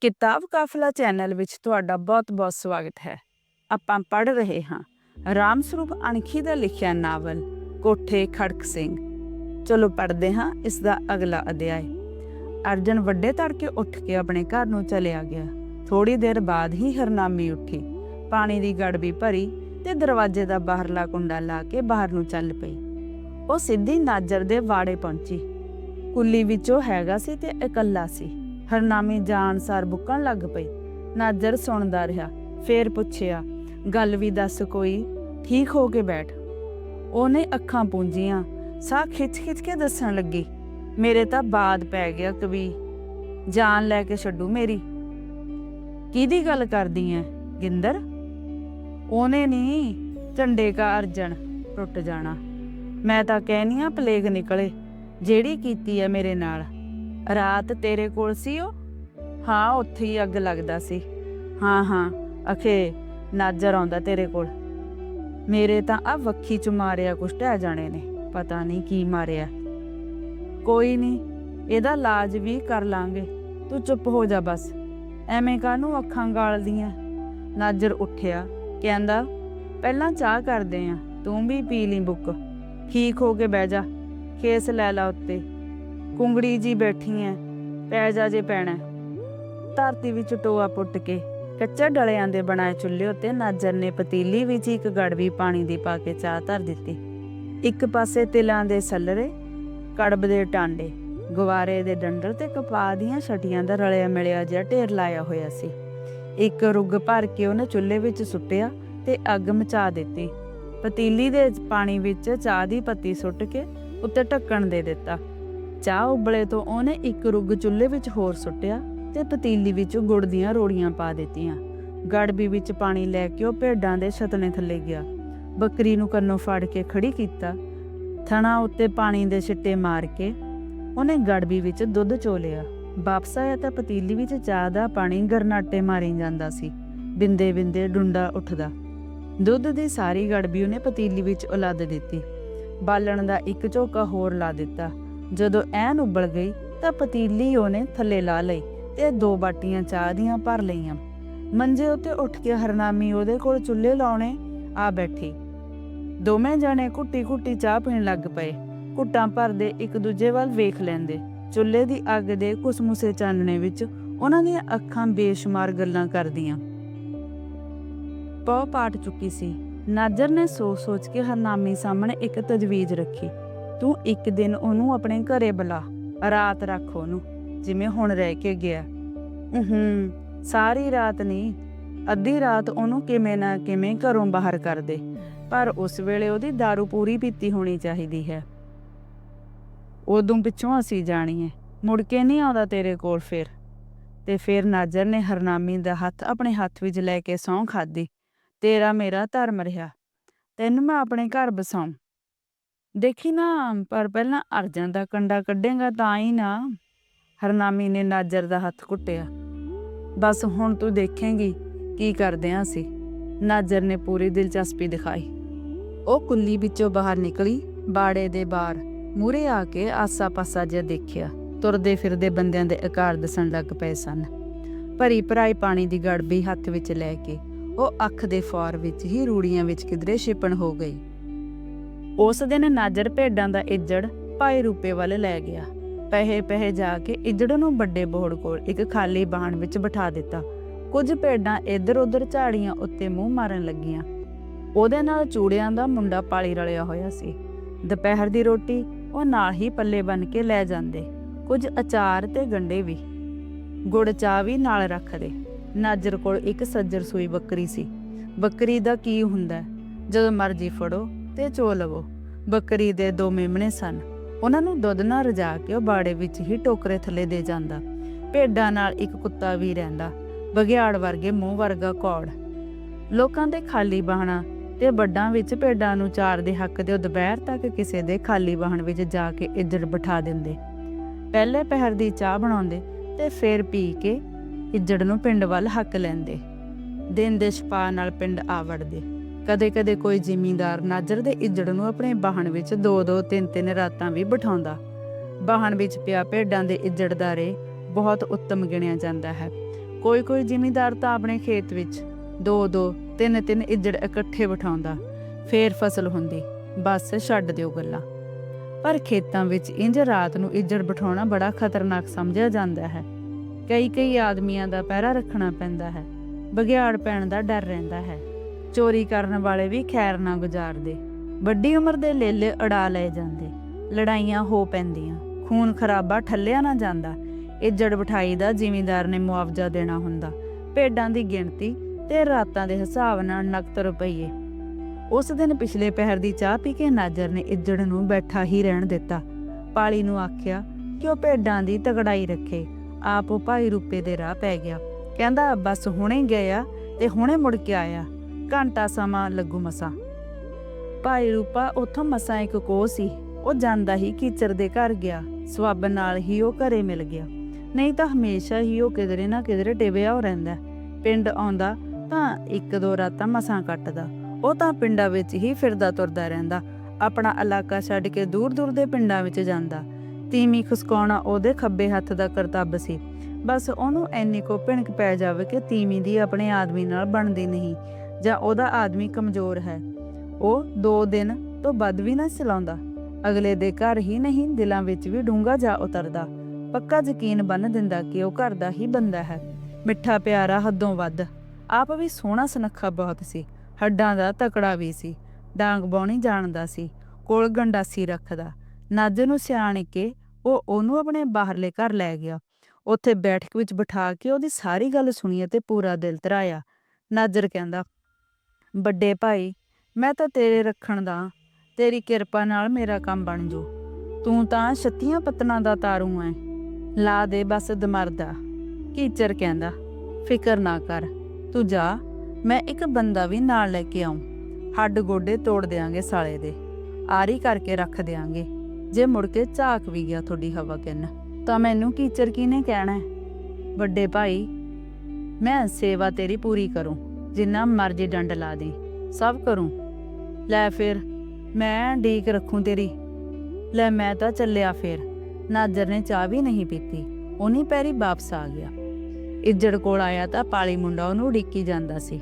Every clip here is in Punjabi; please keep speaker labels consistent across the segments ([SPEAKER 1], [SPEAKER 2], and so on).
[SPEAKER 1] ਕਿਤਾਬ ਕਾਫਲਾ ਚੈਨਲ ਵਿੱਚ ਤੁਹਾਡਾ ਬਹੁਤ-ਬਹੁਤ ਸਵਾਗਤ ਹੈ। ਆਪਾਂ ਪੜ੍ਹ ਰਹੇ ਹਾਂ ਰਾਮ ਸਰੂਪ ਅਣਖੀ ਦਾ ਲਿਖਿਆ ਨਾਵਲ, ਕੋਠੇ ਖੜਕ ਸਿੰਘ। ਚਲੋ ਪੜ੍ਹਦੇ ਹਾਂ ਇਸ ਦਾ ਅਗਲਾ ਅਧਿਆਇ। ਅਰਜਨ ਵੱਡੇ ਤੜਕੇ ਉੱਠ ਕੇ ਆਪਣੇ ਘਰ ਨੂੰ ਚਲਿਆ ਗਿਆ। ਥੋੜੀ ਦੇਰ ਬਾਅਦ ਹੀ ਹਰਨਾਮੀ ਉੱਠੀ। ਪਾਣੀ ਦੀ ਗੜਬੀ ਭਰੀ ਤੇ ਦਰਵਾਜ਼ੇ ਦਾ ਬਾਹਰਲਾ ਕੁੰਡਾ ਲਾ ਕੇ ਬਾਹਰ ਨੂੰ ਚੱਲ ਪਈ। ਉਹ ਸਿੱਧੀ ਨਾਜਰ ਦੇ ਵਾੜੇ ਪਹੁੰਚੀ। ਕੁੱਲੀ ਵਿੱਚੋਂ ਹੈਗਾ ਸੀ ਤੇ ਇਕੱਲਾ ਸੀ। ਹਰਨਾਮੀ ਜਾਣ ਸਾਰ ਬੁੱਕਣ ਲੱਗ ਪਈ। ਨਾਜਰ ਸੁਣਦਾ ਰਿਹਾ, ਫੇਰ ਪੁੱਛਿਆ, ਗੱਲ ਵੀ ਦੱਸ ਕੋਈ? ਠੀਕ ਹੋ ਕੇ ਬੈਠ। ਉਹਨੇ ਅੱਖਾਂ ਪੂੰਝੀਆਂ ਸਾਹ ਖਿੱਚ-ਖਿੱਚ ਕੇ ਦੱਸਣ ਲੱਗੀ, ਮੇਰੇ ਤਾਂ ਬਾਦ ਪੈ ਗਿਆ ਕਵੀ, ਜਾਨ ਲੈ ਕੇ ਛੱਡੂ ਮੇਰੀ। ਕਿਹਦੀ ਗੱਲ ਕਰਦੀ ਐ, ਗਿੰਦਰ? ਉਹਨੇ ਨਹੀਂ ਝੰਡੇ ਕਾ ਅਰਜਨ ਟੁੱਟ ਜਾਣਾ। ਮੈਂ ਤਾਂ ਕਹਿਨੀ ਆ ਪਲੇਗ ਨਿਕਲੇ, ਜਿਹੜੀ ਕੀਤੀ ਐ ਮੇਰੇ ਨਾਲ। ਰਾਤ ਤੇਰੇ ਕੋਲ ਸੀ ਉਹ? ਹਾਂ, ਉੱਥੇ ਹੀ ਅੱਗ ਲੱਗਦਾ ਸੀ। ਹਾਂ ਹਾਂ, ਅਖੇ, ਨਾਜਰ ਆਉਂਦਾ ਤੇਰੇ ਕੋਲ। ਮੇਰੇ ਤਾਂ ਆ ਵੱਖੀ ਚ ਮਾਰਿਆ ਕੁਛ ਢਹਿ ਜਾਣੇ ਨੇ, ਪਤਾ ਨਹੀਂ ਕੀ ਮਾਰਿਆ। ਕੋਈ ਨਹੀਂ, ਇਹਦਾ ਇਲਾਜ ਵੀ ਕਰ ਲਾਂਗੇ। ਤੂੰ ਚੁੱਪ ਹੋ ਜਾ ਬਸ। ਐਵੇਂ ਕਾਹਨੂੰ ਅੱਖਾਂ ਗਾਲਦੀਆਂ? ਨਾਜਰ ਉੱਠਿਆ, ਕਹਿੰਦਾ, ਪਹਿਲਾਂ ਚਾਹ ਕਰਦੇ ਆ, ਤੂੰ ਵੀ ਪੀ ਲਈ ਬੁੱਕ। ਠੀਕ ਹੋ ਕੇ ਬਹਿ ਜਾ। ਖੇਸ ਲੈ ਲਾ ਉੱਤੇ। ਕੁੰਗੜੀ ਜੀ ਬੈਠੀ ਐ, ਪੈ ਜਾ ਜੇ ਪੈਣਾ। ਧਰਤੀ ਵਿੱਚ ਟੋਆ ਪੁੱਟ ਕੇ ਕੱਚਾ ਡਲਿਆਂ ਦੇ ਬਣਾਏ ਚੁੱਲ੍ਹੇ ਉੱਤੇ ਨਾਜਰ ਨੇ ਪਤੀਲੀ ਵਿੱਚ ਇੱਕ ਗੜਵੀ ਪਾਣੀ ਦੀ ਪਾ ਕੇ ਚਾਹ ਧਰ ਦਿੱਤੀ। ਇੱਕ ਪਾਸੇ ਤਿਲਾਂ ਦੇ ਸੱਲਰੇ, ਕੜਬ ਦੇ ਟਾਂਡੇ ਗਵਾਰੇ ਦੇ ਡੰਡਲ ਤੇ ਕਪਾਹ ਦੀਆਂ ਛਟੀਆਂ ਦਾ ਰਲਿਆ ਮਿਲਿਆ ਜਿਹਾ ਢੇਰ ਲਾਇਆ ਹੋਇਆ ਸੀ। ਇੱਕ ਰੁੱਗ ਭਰ ਕੇ ਉਹਨੇ ਚੁੱਲ੍ਹੇ ਵਿੱਚ ਸੁੱਟਿਆ ਤੇ ਅੱਗ ਮਚਾ ਦਿੱਤੀ। ਪਤੀਲੀ ਦੇ ਪਾਣੀ ਵਿੱਚ ਚਾਹ ਦੀ ਪੱਤੀ ਸੁੱਟ ਕੇ ਉੱਤੇ ਢੱਕਣ ਦੇ ਦਿੱਤਾ। ਚਾਹ ਉਬਲੇ ਤੋਂ ਉਹਨੇ ਇੱਕ ਰੁੱਗ ਚੁੱਲ੍ਹੇ ਵਿੱਚ ਹੋਰ ਸੁੱਟਿਆ ਤੇ ਪਤੀਲੀ ਵਿੱਚ ਗੁੜ ਦੀਆਂ ਰੋੜੀਆਂ ਪਾ ਦਿੱਤੀਆਂ। ਗੜਬੀ ਵਿੱਚ ਪਾਣੀ ਲੈ ਕੇ ਉਹ ਭੇਡਾਂ ਦੇ ਛਤਨੇ ਥੱਲੇ ਗਿਆ। ਬੱਕਰੀ ਨੂੰ ਕੰਨੋਂ ਫੜ ਕੇ ਖੜੀ ਕੀਤਾ। ਥਣਾ ਉੱਤੇ ਪਾਣੀ ਦੇ ਛਿੱਟੇ ਮਾਰ ਕੇ ਉਹਨੇ ਗੜਬੀ ਵਿੱਚ ਦੁੱਧ ਚੋਲਿਆ। ਵਾਪਸ ਆਇਆ ਤਾਂ ਪਤੀਲੀ ਵਿੱਚ ਚਾਹ ਦਾ ਪਾਣੀ ਗਰਨਾਟੇ ਮਾਰੀ ਜਾਂਦਾ ਸੀ। ਬਿੰਦੇ ਬਿੰਦੇ ਡੁੰਡਾ ਉੱਠਦਾ। ਦੁੱਧ ਦੀ ਸਾਰੀ ਗੜਬੀ ਉਹਨੇ ਪਤੀਲੀ ਵਿੱਚ ਉਲੱਦ ਦਿੱਤੀ। ਬਾਲਣ ਦਾ ਇੱਕ ਝੋਕਾ ਹੋਰ ਲਾ ਦਿੱਤਾ। ਜਦੋਂ ਐਨ ਉਬਲ ਗਈ ਤਾਂ ਪਤੀਲੀ ਉਹਨੇ ਥੱਲੇ ਲਾ ਲਈ ਤੇ ਦੋ ਬਾਟੀਆਂ ਚਾਹ ਦੀਆਂ ਭਰ ਲਈਆਂ। ਮੰਜੇ ਉੱਤੇ ਉੱਠ ਕੇ ਹਰਨਾਮੀ ਉਹਦੇ ਕੋਲ ਚੁੱਲ੍ਹੇ ਲਾਉਣੇ, ਆ ਬੈਠੀ। ਦੋਵੇਂ ਜਣੇ ਕੁੱਟੀ ਕੁੱਟੀ ਚਾਹ ਪੀਣ ਲੱਗ ਪਏ। ਘੁੱਟਾਂ ਭਰਦੇ ਇੱਕ ਦੂਜੇ ਵੱਲ ਵੇਖ ਲੈਂਦੇ। ਚੁੱਲ੍ਹੇ ਦੀ ਅੱਗ ਦੇ ਕੁਸਮੁਸੇ ਚਾਨਣੇ ਵਿੱਚ ਉਹਨਾਂ ਦੀਆਂ ਅੱਖਾਂ ਬੇਸ਼ੁਮਾਰ ਗੱਲਾਂ ਕਰਦੀਆਂ। ਪੌ ਪਾਟ ਚੁੱਕੀ ਸੀ। ਨਾਜਰ ਨੇ ਸੋਚ-ਸੋਚ ਕੇ ਹਰਨਾਮੀ ਸਾਹਮਣੇ ਇੱਕ ਤਜਵੀਜ਼ ਰੱਖੀ। ਤੂੰ ਇੱਕ ਦਿਨ ਉਹਨੂੰ ਆਪਣੇ ਘਰੇ ਬੁਲਾ ਰਾਤ ਰੱਖ ਉਹਨੂੰ ਜਿਵੇਂ ਹੁਣ ਰਹਿ ਕੇ ਗਿਆ। ਹੂੰ। ਸਾਰੀ ਰਾਤ ਨਹੀਂ ਅੱਧੀ ਰਾਤ ਉਹਨੂੰ ਕਿਵੇਂ ਨਾ ਕਿਵੇਂ ਘਰੋਂ ਬਾਹਰ ਕਰ ਦੇ ਪਰ ਉਸ ਵੇਲੇ ਉਹਦੀ दारू ਪੂਰੀ ਪੀਤੀ ਹੋਣੀ ਚਾਹੀਦੀ ਹੈ। ਉਦੋਂ ਪਿੱਛੋਂ ਅਸੀਂ ਜਾਣੀਏ ਮੁੜ ਕੇ ਨਹੀਂ ਆਉਂਦਾ ਤੇਰੇ ਕੋਲ ਫੇਰ। ਤੇ ਫਿਰ ਨਾਜਰ ਨੇ ਹਰਨਾਮੀ ਦਾ ਹੱਥ ਆਪਣੇ ਹੱਥ ਵਿੱਚ ਲੈ ਕੇ ਸਹੁੰ ਖਾਦੀ ਤੇਰਾ ਮੇਰਾ ਧਰਮ ਰਿਹਾ ਤੈਨੂੰ ਮੈਂ ਆਪਣੇ ਘਰ ਬਸਾਉਂ। ਦੇਖੀ ਨਾ, ਪਰ ਪਹਿਲਾਂ ਅਰਜਨ ਦਾ ਕੰਡਾ ਕੱਢੇਗਾ ਤਾਂ ਹੀ ਨਾ ਹਰਨਾਮੀ ਨੇ ਨਾਜਰ ਦਾ ਹੱਥ ਕੁੱਟਿਆ। ਬਸ ਹੁਣ ਤੂੰ ਦੇਖੇਂਗੀ ਕੀ ਕਰਦੇ ਆਂ ਅਸੀਂ। ਨਾਜਰ ਨੇ ਪੂਰੀ ਦਿਲਚਸਪੀ ਦਿਖਾਈ। ਉਹ ਕੁੱਲੀ ਵਿੱਚੋਂ ਬਾਹਰ ਨਿਕਲੀ, ਬਾੜੇ ਦੇ ਬਾਹਰ ਮੂਰੇ ਆ ਕੇ ਆਸਾ-ਪਾਸਾ ਜਿਹਾ ਦੇਖਿਆ। ਤੁਰਦੇ ਫਿਰਦੇ ਬੰਦਿਆਂ ਦੇ ਆਕਾਰ ਦਿਸਣ ਲੱਗ ਪਏ ਸਨ। ਭਰੀ ਭਰਾਈ ਪਾਣੀ ਦੀ ਗੜਬੀ ਹੱਥ ਵਿੱਚ ਲੈ ਕੇ ਉਹ ਅੱਖ ਦੇ ਫੌਰ ਵਿੱਚ ਹੀ ਰੂੜੀਆਂ ਵਿੱਚ ਕਿਧਰੇ ਛਿਪਣ ਹੋ ਗਈ। ਉਸ ਦਿਨ ਨਾਜਰ ਭੇਡਾਂ ਦਾ ਇੱਜੜ ਭਾਈ ਰੂਪੇ ਵੱਲ ਲੈ ਗਿਆ। ਪਹਿੇ ਪਹਿੇ ਜਾ ਕੇ ਇੱਜੜ ਨੂੰ ਵੱਡੇ ਬੋੜ ਕੋਲ ਇੱਕ ਖਾਲੀ ਬਾਣ ਵਿੱਚ ਬਿਠਾ ਦਿੱਤਾ। ਕੁਝ ਭੇਡਾਂ ਇੱਧਰ-ਉੱਧਰ ਝਾੜੀਆਂ ਉੱਤੇ ਮੂੰਹ ਮਾਰਨ ਲੱਗੀਆਂ। ਉਹਦੇ ਨਾਲ ਚੂੜਿਆਂ ਦਾ ਮੁੰਡਾ ਪਾਲੀ ਰਲਿਆ ਹੋਇਆ ਸੀ। ਦੁਪਹਿਰ ਦੀ ਰੋਟੀ ਉਹ ਨਾਲ ਹੀ ਪੱਲੇ ਬਨ ਕੇ ਲੈ ਜਾਂਦੇ। ਕੁਝ ਅਚਾਰ ਤੇ ਗੰਡੇ ਵੀ। ਗੁੜ ਚਾਹ ਵੀ ਨਾਲ ਰੱਖਦੇ। ਨਾਜਰ ਕੋਲ ਇੱਕ ਸੱਜਰ ਸੂਈ ਬੱਕਰੀ ਸੀ। ਬੱਕਰੀ ਦਾ ਕੀ ਹੁੰਦਾ? ਜਦੋਂ ਮਰਜ਼ੀ ਫੜੋ। ਤੇ ਚੋ ਲਵੋ। ਬੱਕਰੀ ਦੇ ਦੋ ਮੇਮਣੇ ਸਨ। ਉਹਨਾਂ ਨੂੰ ਦੁੱਧ ਨਾਲ ਰਜਾ ਕੇ ਉਹ ਬਾੜੇ ਵਿੱਚ ਹੀ ਟੋਕਰੇ ਥੱਲੇ ਦੇ ਜਾਂਦਾ। ਭੇਡਾਂ ਨਾਲ ਇੱਕ ਕੁੱਤਾ ਵੀ ਰਹਿੰਦਾ। ਬਗਿਆੜ ਵਰਗੇ ਮੂੰਹ ਵਰਗਾ ਕੌੜ। ਲੋਕਾਂ ਦੇ ਖਾਲੀ ਬਾਹਣਾ ਤੇ ਵੱਡਾਂ ਵਿੱਚ ਭੇਡਾਂ ਨੂੰ ਚਾਰ ਦੇ ਹੱਕ ਦੇ ਦੁਪਹਿਰ ਤੱਕ ਕਿਸੇ ਦੇ ਖਾਲੀ ਬਾਹਣ ਵਿੱਚ ਜਾ ਕੇ ਇੱਜੜ ਬਿਠਾ ਦਿੰਦੇ। ਪਹਿਲੇ ਪਹਿਰ ਦੀ ਚਾਹ ਬਣਾਉਂਦੇ ਤੇ ਫਿਰ ਪੀ ਕੇ ਇੱਜੜ ਨੂੰ ਪਿੰਡ ਵੱਲ ਹੱਕ ਲੈਂਦੇ। ਦਿਨ ਦੇ ਛਪਾ ਨਾਲ ਪਿੰਡ ਆ ਵੜਦੇ ਕਦੇ-ਕਦੇ ਕੋਈ ਜ਼ਿਮੀਂਦਾਰ ਨਾਜਰ ਦੇ ਇੱਜੜ ਨੂੰ ਆਪਣੇ ਬਾਹਣ ਵਿੱਚ ਦੋ ਦੋ ਤਿੰਨ ਤਿੰਨ ਰਾਤਾਂ ਵੀ ਬਿਠਾਉਂਦਾ। ਬਾਹਣ ਵਿੱਚ ਪਿਆ ਭੇਡਾਂ ਦੇ ਇੱਜੜ ਦਾ ਰੇ ਬਹੁਤ ਉੱਤਮ ਗਿਣਿਆ ਜਾਂਦਾ ਹੈ। ਕੋਈ ਕੋਈ ਜ਼ਿਮੀਂਦਾਰ ਤਾਂ ਆਪਣੇ ਖੇਤ ਵਿੱਚ ਦੋ ਦੋ ਤਿੰਨ ਤਿੰਨ ਇੱਜੜ ਇਕੱਠੇ ਬਿਠਾਉਂਦਾ। ਫੇਰ ਫਸਲ ਹੁੰਦੀ, ਬਸ ਛੱਡ ਦਿਓ ਗੱਲਾਂ। ਪਰ ਖੇਤਾਂ ਵਿੱਚ ਇੰਜ ਰਾਤ ਨੂੰ ਇੱਜੜ ਬਿਠਾਉਣਾ ਬੜਾ ਖਤਰਨਾਕ ਸਮਝਿਆ ਜਾਂਦਾ ਹੈ। ਕਈ ਕਈ ਆਦਮੀਆਂ ਦਾ ਪਹਿਰਾ ਰੱਖਣਾ ਪੈਂਦਾ ਹੈ। ਬਗਿਆੜ ਪੈਣ ਦਾ ਡਰ ਰਹਿੰਦਾ ਹੈ। ਚੋਰੀ ਕਰਨ ਵਾਲੇ ਵੀ ਖੈਰ ਨਾ ਗੁਜ਼ਾਰਦੇ। ਵੱਡੀ ਉਮਰ ਦੇ ਲੇਲੇ ਅੜਾ ਲਏ ਜਾਂਦੇ। ਲੜਾਈਆਂ ਹੋ ਪੈਂਦੀਆਂ। ਖੂਨ ਖਰਾਬਾ ਠੱਲਿਆ ਨਾ ਜਾਂਦਾ। ਇੱਜੜ ਬਿਠਾਈ ਦਾ ਜ਼ਿਮੀਂਦਾਰ ਨੇ ਮੁਆਵਜ਼ਾ ਦੇਣਾ ਹੁੰਦਾ। ਭੇਡਾਂ ਦੀ ਗਿਣਤੀ ਤੇ ਰਾਤਾਂ ਦੇ ਹਿਸਾਬ ਨਾਲ ਨਕਦ ਰੁਪਈਏ। ਉਸ ਦਿਨ ਪਿਛਲੇ ਪਹਿਰ ਦੀ ਚਾਹ ਪੀ ਕੇ ਨਾਜਰ ਨੇ ਇੱਜੜ ਨੂੰ ਬੈਠਾ ਹੀ ਰਹਿਣ ਦਿੱਤਾ। ਪਾਲੀ ਨੂੰ ਆਖਿਆ ਕਿ ਉਹ ਭੇਡਾਂ ਦੀ ਤਗੜਾਈ ਰੱਖੇ? ਆਪ ਉਹ ਭਾਈ ਰੂਪੇ ਦੇ ਰਾਹ ਪੈ ਗਿਆ। ਕਹਿੰਦਾ, ਬਸ ਹੁਣੇ ਗਿਆ ਤੇ ਹੁਣੇ ਮੁੜ ਕੇ ਆਇਆ। ਘੰਟਾ ਸਮਾਂ ਲੱਗੂ ਮਸਾਂ। ਭਾਈ ਰੂਪਾ ਉੱਥੋਂ ਮਸਾਂ ਇੱਕ ਕੋ ਸੀ। ਉਹ ਜਾਂਦਾ ਹੀ ਕੀਚਰ ਦੇ ਘਰ ਗਿਆ। ਸਵੱਬ ਨਾਲ ਹੀ ਉਹ ਘਰੇ ਮਿਲ ਗਿਆ। ਨਹੀਂ ਤਾਂ ਹਮੇਸ਼ਾ ਹੀ ਉਹ ਕਿਧਰੇ ਨਾ ਕਿਧਰੇ ਟਿਵਿਆ ਹੋ ਰਹਿੰਦਾ। ਪਿੰਡ ਆਉਂਦਾ ਤਾਂ ਇੱਕ ਦੋ ਰਾਤਾਂ ਮਸਾਂ ਕੱਟਦਾ। ਉਹ ਤਾਂ ਪਿੰਡਾਂ ਵਿੱਚ ਹੀ ਫਿਰਦਾ ਤੁਰਦਾ ਰਹਿੰਦਾ। ਆਪਣਾ ਇਲਾਕਾ ਛੱਡ ਕੇ ਦੂਰ ਦੂਰ ਦੇ ਪਿੰਡਾਂ ਵਿੱਚ ਜਾਂਦਾ। ਤੀਮੀ ਖੁਸਕਾਉਣਾ ਉਹਦੇ ਖੱਬੇ ਹੱਥ ਦਾ ਕਰਤੱਵ ਸੀ। ਬਸ ਉਹਨੂੰ ਐਨੀ ਕੋ ਭਿਣਕ ਪੈ ਜਾਵੇ ਕਿ ਤੀਮੀ ਦੀ ਆਪਣੇ ਆਦਮੀ ਨਾਲ ਬਣਦੀ ਨਹੀਂ। ਜਾਂ ਉਹਦਾ ਆਦਮੀ ਕਮਜ਼ੋਰ ਹੈ। ਉਹ ਦੋ ਦਿਨ ਤੋਂ ਵੱਧ ਵੀ ਨਾ ਚਲਾਉਂਦਾ। ਅਗਲੇ ਦੇ ਘਰ ਹੀ ਨਹੀਂ ਦਿਲਾਂ ਵਿੱਚ ਵੀ ਡੂੰਗਾ ਜਾ ਉਤਰਦਾ। ਪੱਕਾ ਯਕੀਨ ਬੰਨ ਦਿੰਦਾ ਕਿ ਉਹ ਘਰ ਦਾ ਹੀ ਬੰਦਾ ਹੈ। ਮਿੱਠਾ ਪਿਆਰਾ ਹੱਦੋਂ ਵੱਧ। ਆਪ ਵੀ ਸੋਹਣਾ ਸੁਨੱਖਾ ਬਹੁਤ ਸੀ। ਹੱਡਾਂ ਦਾ ਤਕੜਾ ਵੀ ਸੀ। ਡਾਂਗ ਬਾਉਣੀ ਜਾਣਦਾ ਸੀ। ਕੋਲ ਗੰਡਾਸੀ ਰੱਖਦਾ। ਨੱਜ ਨੂੰ ਸਿਆਣ ਕੇ ਉਹ ਉਹਨੂੰ ਆਪਣੇ ਬਾਹਰਲੇ ਘਰ ਲੈ ਗਿਆ। ਉੱਥੇ ਬੈਠਕ ਵਿੱਚ ਬਿਠਾ ਕੇ ਉਹਦੀ ਸਾਰੀ ਗੱਲ ਸੁਣੀ ਅਤੇ ਪੂਰਾ ਦਿਲ ਧਰਾਇਆ ਨਾਜ਼ਰ ਕਹਿੰਦਾ ਵੱਡੇ ਭਾਈ, ਮੈਂ ਤਾਂ ਤੇਰੇ ਰੱਖਣ ਦਾ, ਤੇਰੀ ਕਿਰਪਾ ਨਾਲ ਮੇਰਾ ਕੰਮ ਬਣ ਜੂ। ਤੂੰ ਤਾਂ ਛੱਤੀਆਂ ਪਤਨਾਂ ਦਾ ਤਾਰੂ ਐ। ਲਾ ਦੇ ਬਸ ਦਮਰਦਾ ਕੀਚਰ ਕਹਿੰਦਾ, ਫਿਕਰ ਨਾ ਕਰ। ਤੂੰ ਜਾ, ਮੈਂ ਇੱਕ ਬੰਦਾ ਵੀ ਨਾਲ ਲੈ ਕੇ ਆਉਂ ਹੱਡ ਗੋਡੇ ਤੋੜ ਦੇਾਂਗੇ ਸਾਲੇ ਦੇ। ਆਰੀ ਕਰਕੇ ਰੱਖ ਦੇਾਂਗੇ ਜੇ ਮੁੜ ਕੇ ਝਾਕ ਵੀ ਗਿਆ ਤੁਹਾਡੀ ਹਵਾ ਕਿੰਨ, ਤਾਂ ਮੈਨੂੰ ਕੀਚਰ ਕੀ ਕਹਿਣਾ? ਵੱਡੇ ਭਾਈ, ਮੈਂ ਸੇਵਾ ਤੇਰੀ ਪੂਰੀ ਕਰੂੰ। ਜਿੰਨਾ ਮਰਜ਼ੀ ਡੰਡ ਲਾ ਦੇ ਸਭ ਕਰੂੰ। ਲੈ ਫਿਰ, ਮੈਂ ਢੀਕ ਰੱਖੂੰ ਤੇਰੀ। ਲੈ ਮੈਂ ਤਾਂ ਚੱਲਿਆ ਫਿਰ, ਨਾਜਰ ਨੇ ਚਾਹ ਵੀ ਨਹੀਂ ਪੀਤੀ, ਉਹਨੀ ਪੈਰੀ ਵਾਪਸ ਆ ਗਿਆ। ਇੱਜੜ ਕੋਲ ਆਇਆ ਤਾਂ ਪਾਲੀ ਮੁੰਡਾ ਉਹਨੂੰ ਉਡੀਕੀ ਜਾਂਦਾ ਸੀ।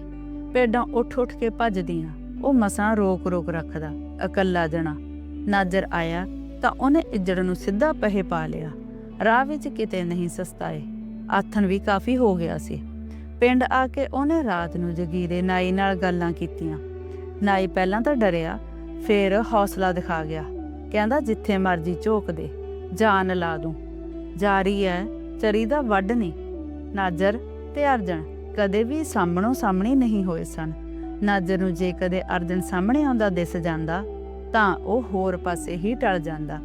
[SPEAKER 1] ਪੇਡਾਂ ਉੱਠ ਉੱਠ ਕੇ ਭੱਜਦੀਆਂ, ਉਹ ਮਸਾਂ ਰੋਕ ਰੋਕ ਰੱਖਦਾ, ਇਕੱਲਾ ਜਣਾ। ਨਾਜਰ ਆਇਆ ਤਾਂ ਉਹਨੇ ਇੱਜੜ ਨੂੰ ਸਿੱਧਾ ਪਹੇ ਪਾ ਲਿਆ। ਰਾਹ ਵਿੱਚ ਕਿਤੇ ਨਹੀਂ ਸਸਤਾਏ, ਆਥਣ ਵੀ ਕਾਫੀ ਹੋ ਗਿਆ ਸੀ। ਪਿੰਡ ਆ ਕੇ ਉਹਨੇ ਰਾਤ ਨੂੰ ਜਗੀਰੇ ਨਾਈ ਨਾਲ ਗੱਲਾਂ ਕੀਤੀਆਂ। ਨਾਈ ਪਹਿਲਾਂ ਤਾਂ ਡਰਿਆ, ਫਿਰ ਹੌਸਲਾ ਦਿਖਾ ਗਿਆ। ਕਹਿੰਦਾ, ਜਿੱਥੇ ਮਰਜ਼ੀ ਝੋਕ ਦੇ, ਜਾਨ ਲਾ ਦੂੰ। ਜਾਰੀ ਹੈ ਚਰੀ ਦਾ ਵੱਢ ਨਹੀਂ ਨਾਜਰ ਤੇ ਅਰਜਨ ਕਦੇ ਵੀ ਸਾਹਮਣੋਂ ਸਾਹਮਣੇ ਨਹੀਂ ਹੋਏ ਸਨ। ਨਾਜਰ ਨੂੰ ਜੇ ਕਦੇ ਅਰਜਨ ਸਾਹਮਣੇ ਆਉਂਦਾ ਦਿਸ ਜਾਂਦਾ, ਤਾਂ ਉਹ ਹੋਰ ਪਾਸੇ ਹੀ ਟਲ ਜਾਂਦਾ।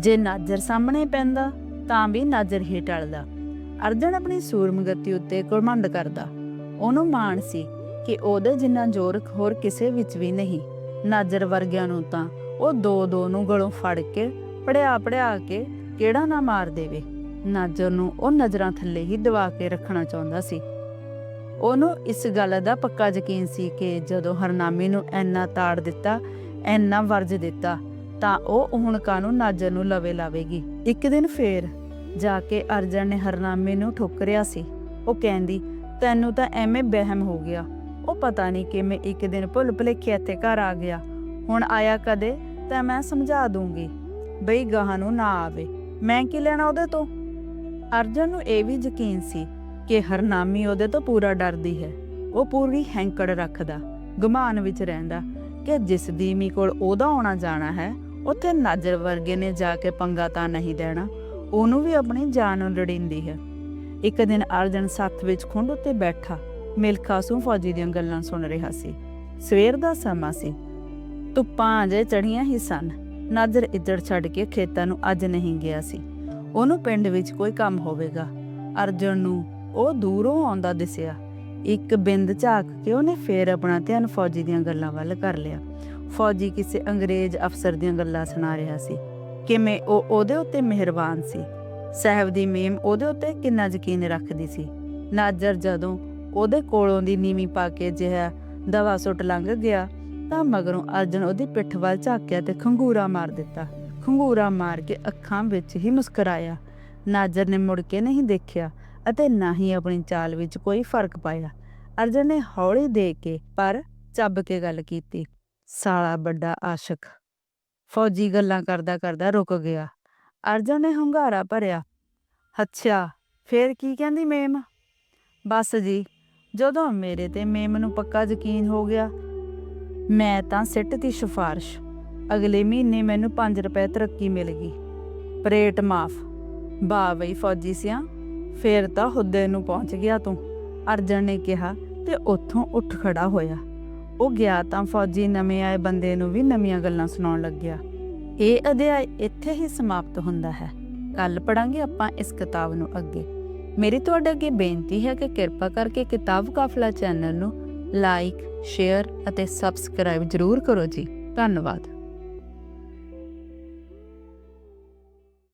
[SPEAKER 1] ਜੇ ਨਾਜਰ ਸਾਹਮਣੇ ਪੈਂਦਾ, ਤਾਂ ਵੀ ਨਾਜਰ ਹੀ ਟਲਦਾ। ਅਰਜਨ ਆਪਣੀ ਸੂਰਮਗਤੀ ਉੱਤੇ ਘਮੰਡ ਕਰਦਾ। ਉਹਨੂੰ ਮਾਣ ਸੀ ਕਿ ਉਹਦੇ ਜਿੰਨਾ ਜ਼ੋਰ ਹੋਰ ਕਿਸੇ ਵਿੱਚ ਵੀ ਨਹੀਂ। ਨਾਜਰ ਵਰਗਿਆਂ ਨੂੰ ਤਾਂ ਉਹ ਦੋ ਦੋ ਨੂੰ ਗਲੋਂ ਫੜ ਕੇ, ਪੜਿਆ ਪੜਿਆ ਕੇ ਕਿਹੜਾ ਨਾ ਮਾਰ ਦੇਵੇ। ਨਾਜਰ ਨੂੰ ਉਹ ਨਜ਼ਰਾਂ ਥੱਲੇ ਹੀ ਦਬਾ ਕੇ ਰੱਖਣਾ ਚਾਹੁੰਦਾ ਸੀ। ਉਹਨੂੰ ਇਸ ਗੱਲ ਦਾ ਪੱਕਾ ਯਕੀਨ ਸੀ ਕਿ ਜਦੋਂ ਹਰਨਾਮੀ ਨੂੰ ਐਨਾ ਤਾੜ ਦਿੱਤਾ ਐਨਾ ਵਰਜ ਦਿੱਤਾ, ਤਾਂ ਉਹ ਹੁਣ ਕਾਨੂੰ ਨਾਜਰ ਨੂੰ ਲਵੇ ਲਾਵੇਗੀ ਇੱਕ ਦਿਨ ਫੇਰ ਜਾ ਕੇ ਅਰਜਨ ਨੇ ਹਰਨਾਮੇ ਨੂੰ ਠੋਕਰਿਆ ਸੀ। ਉਹ ਕਹਿੰਦੀ, ਤੈਨੂੰ ਤਾਂ ਐਵੇਂ ਬਹਿਮ ਹੋ ਗਿਆ। ਉਹ ਪਤਾ ਨਹੀਂ ਕਿਵੇਂ ਇੱਕ ਦਿਨ ਭੁੱਲ ਭੁਲੇਖੇ ਇੱਥੇ ਘਰ ਆ ਗਿਆ। ਹੁਣ ਆਇਆ ਕਦੇ, ਤਾਂ ਮੈਂ ਸਮਝਾ ਦੂੰਗੀ। ਬਈ ਗਾਹਾਂ ਨੂੰ ਨਾ ਆਵੇ। ਮੈਂ ਕੀ ਲੈਣਾ ਉਹਦੇ ਤੋਂ? ਅਰਜਨ ਨੂੰ ਇਹ ਵੀ ਯਕੀਨ ਸੀ ਕਿ ਹਰਨਾਮੀ ਉਹਦੇ ਤੋਂ ਪੂਰਾ ਡਰਦੀ ਹੈ। ਉਹ ਪੂਰੀ ਹੈਂਕੜ ਰੱਖਦਾ, ਗੁਮਾਨ ਵਿੱਚ ਰਹਿੰਦਾ ਕਿ ਜਿਸ ਦੀਮੀ ਕੋਲ ਉਹਦਾ ਆਉਣਾ ਜਾਣਾ ਹੈ, ਉੱਥੇ ਨਾਜਰ ਵਰਗੇ ਨੇ ਜਾ ਕੇ ਪੰਗਾ ਤਾਂ ਨਹੀਂ ਦੇਣਾ। ਉਹਨੂੰ ਵੀ ਆਪਣੀ ਜਾਨ ਨੂੰ ਲੜਿੰਦੀ ਹੈ। ਇੱਕ ਦਿਨ ਅਰਜਨ ਸੱਥ ਵਿੱਚ ਖੁੰਡ ਉੱਤੇ ਬੈਠਾ ਮਿਲਖਾਸੂ ਫੌਜੀ ਦੀਆਂ ਗੱਲਾਂ ਸੁਣ ਰਿਹਾ ਸੀ। ਸਵੇਰ ਦਾ ਸਮਾਂ ਸੀ। ਧੁੱਪਾਂ ਅਜੇ ਚੜੀਆਂ ਹੀ ਸਨ। ਨਾਜ਼ਰ ਇੱਜੜ ਛੱਡ ਕੇ ਖੇਤਾਂ ਨੂੰ ਅੱਜ ਨਹੀਂ ਗਿਆ ਸੀ। ਉਹਨੂੰ ਪਿੰਡ ਵਿੱਚ ਕੋਈ ਕੰਮ ਹੋਵੇਗਾ। ਅਰਜਨ ਨੂੰ ਉਹ ਦੂਰੋਂ ਆਉਂਦਾ ਦਿਸਿਆ। ਇੱਕ ਬਿੰਦ ਝਾਕ ਕੇ ਉਹਨੇ ਫੇਰ ਆਪਣਾ ਧਿਆਨ ਫੌਜੀ ਦੀਆਂ ਗੱਲਾਂ ਵੱਲ ਕਰ ਲਿਆ। ਫੌਜੀ ਕਿਸੇ ਅੰਗਰੇਜ਼ ਅਫਸਰ ਦੀਆਂ ਗੱਲਾਂ ਸੁਣਾ ਰਿਹਾ ਸੀ। ਕਿਵੇਂ ਉਹ ਉਹਦੇ ਉੱਤੇ ਮਿਹਰਬਾਨ ਸੀ। ਸਾਹਿਬ ਦੀ ਮੇਮ ਉਹਦੇ ਉੱਤੇ ਕਿੰਨਾ ਯਕੀਨ ਰੱਖਦੀ ਸੀ। ਨਾਜਰ ਜਦੋਂ ਉਹਦੇ ਕੋਲੋਂ ਦੀ ਨੀਵੀਂ ਪਾ ਕੇ ਜਿਹਾ ਦਵਾ ਸੁੱਟ ਲੰਘ ਗਿਆ ਤਾਂ ਮਗਰੋਂ ਅਰਜਨ ਉਹਦੀ ਪਿੱਠ ਵੱਲ ਝਾਕਿਆ ਤੇ ਖੰਗੂਰਾ ਮਾਰ ਦਿੱਤਾ। ਖੰਗੂਰਾ ਮਾਰ ਕੇ ਅੱਖਾਂ ਵਿੱਚ ਹੀ ਮੁਸਕਰਾਇਆ। ਨਾਜਰ ਨੇ ਮੁੜ ਕੇ ਨਹੀਂ ਦੇਖਿਆ ਅਤੇ ਨਾ ਹੀ ਆਪਣੀ ਚਾਲ ਵਿੱਚ ਕੋਈ ਫ਼ਰਕ ਪਾਇਆ। ਅਰਜਨ ਨੇ ਹੌਲੀ ਦੇ ਕੇ ਪਰ ਚੱਬ ਕੇ ਗੱਲ ਕੀਤੀ। ਸਾਲਾ ਵੱਡਾ ਆਸ਼ਿਕ। ਫੌਜੀ ਗੱਲਾਂ ਕਰਦਾ ਕਰਦਾ ਰੁਕ ਗਿਆ। ਅਰਜਨ ਨੇ ਹੰਗਾਰਾ ਭਰਿਆ। ਅੱਛਾ, ਫੇਰ ਕੀ ਕਹਿੰਦੀ ਮੇਮ? ਬਸ ਜੀ, ਜਦੋਂ ਮੇਰੇ ਤੇ ਮੇਮ ਨੂੰ ਪੱਕਾ ਯਕੀਨ ਹੋ ਗਿਆ, ਮੈਂ ਤਾਂ ਸਿੱਟ ਦੀ ਸਿਫਾਰਿਸ਼। ਅਗਲੇ ਮਹੀਨੇ ਮੈਨੂੰ 5 ਰੁਪਏ ਤਰੱਕੀ ਮਿਲ ਗਈ। ਪਰੇਟ ਮਾਫ। ਵਾਹ ਬਈ ਫੌਜੀ ਸਿਆ, ਫੇਰ ਤਾਂ ਹੁੱਦੇ ਨੂੰ ਪਹੁੰਚ ਗਿਆ ਤੂੰ, ਅਰਜਨ ਨੇ ਕਿਹਾ ਤੇ ਉੱਥੋਂ ਉੱਠ ਖੜਾ ਹੋਇਆ। ਉਹ ਗਿਆ ਤਾਂ ਫੌਜੀ ਨਵੇਂ ਆਏ ਬੰਦੇ ਨੂੰ ਵੀ ਨਵੀਆਂ ਗੱਲਾਂ ਸੁਣਾਉਣ ਲੱਗਿਆ। ਇਹ ਅਧਿਆਇ ਇੱਥੇ ਹੀ ਸਮਾਪਤ ਹੁੰਦਾ ਹੈ। ਕੱਲ ਪੜਾਂਗੇ ਆਪਾਂ ਇਸ ਕਿਤਾਬ ਨੂੰ ਅੱਗੇ। ਮੇਰੀ ਤੁਹਾਡੇ ਅੱਗੇ ਬੇਨਤੀ ਹੈ ਕਿ ਕਿਰਪਾ ਕਰਕੇ ਕਿਤਾਬ ਕਾਫਲਾ ਚੈਨਲ ਨੂੰ ਲਾਈਕ, ਸ਼ੇਅਰ ਅਤੇ ਸਬਸਕ੍ਰਾਈਬ ਜ਼ਰੂਰ ਕਰੋ ਜੀ। ਧੰਨਵਾਦ।